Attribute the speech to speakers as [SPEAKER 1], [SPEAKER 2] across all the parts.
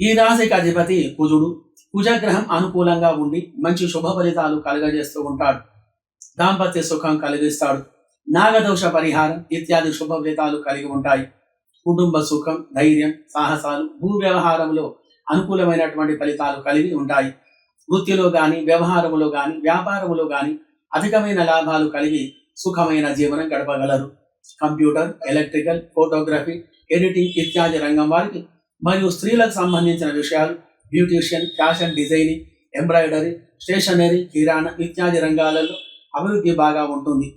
[SPEAKER 1] ఈ రాశికి అధిపతి కుజుడు. కుజగ్రహం అనుకూలంగా ఉండి మంచి శుభ ఫలితాలు కలుగజేస్తూ ఉంటాడు. దాంపత్య సుఖం కలిగిస్తాడు. నాగదోష పరిహారం ఇత్యాది శుభ ఫలితాలు కలిగి ఉంటాయి. కుటుంబ సుఖం ధైర్యం సాహసాలు భూ వ్యవహారంలో అనుకూలమైనటువంటి ఫలితాలు కలిగి ఉంటాయి. వృత్తిలో గాని వ్యవహారములో కానీ వ్యాపారములో గాని అధికమైన లాభాలు కలిగి సుఖమైన జీవనం గడపగలరు. కంప్యూటర్ ఎలక్ట్రికల్ ఫోటోగ్రఫీ ఎడిటింగ్ ఇత్యాది రంగం వారికి మరియు స్త్రీలకు సంబంధించిన విషయాలు beautician fashion designing embroidery stationery కిరాణా ఇత్యాది రంగాలలో అభివృద్ధి బాగా ఉంటుంది.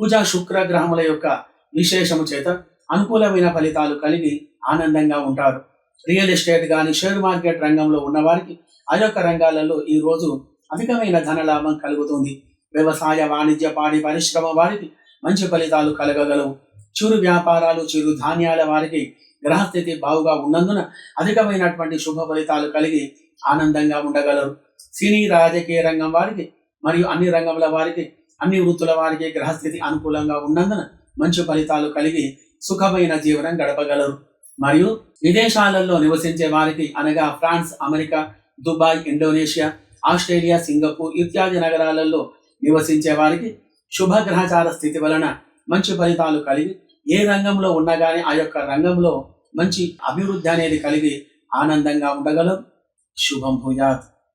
[SPEAKER 1] కుజ శుక్ర గ్రహముల యొక్క విశేషము చేత అనుకూలమైన ఫలితాలు కలిగి ఆనందంగా ఉంటారు. రియల్ ఎస్టేట్ కానీ షేర్ మార్కెట్ రంగంలో ఉన్నవారికి ఆ యొక్క రంగాలలో ఈ రోజు అధికమైన ధన లాభం కలుగుతుంది. వ్యవసాయ వాణిజ్య పాడి పరిశ్రమ వారికి మంచి ఫలితాలు కలగగలవు. చిరు వ్యాపారాలు చిరు ధాన్యాల వారికి గ్రహస్థితి బాగుగా ఉన్నందున అధికమైనటువంటి శుభ ఫలితాలు కలిగి ఆనందంగా ఉండగలరు. సినీ రాజకీయ రంగం వారికి మరియు అన్ని రంగముల వారికి అన్ని వృత్తుల వారికి గ్రహస్థితి అనుకూలంగా ఉన్నందున మంచి ఫలితాలు కలిగి సుఖమైన జీవనం గడపగలరు. మరియు విదేశాలలో నివసించే వారికి అనగా France America Dubai Indonesia Australia Singapore ఇత్యాది నగరాలలో నివసించే వారికి శుభ గ్రహచార స్థితి వలన మంచి ఫలితాలు కలిగి ఏ రంగంలో ఉన్నా కానీ ఆ యొక్క రంగంలో మంచి అభివృద్ధి అనేది కలిగి ఆనందంగా ఉండగలం. శుభం భూయాత్.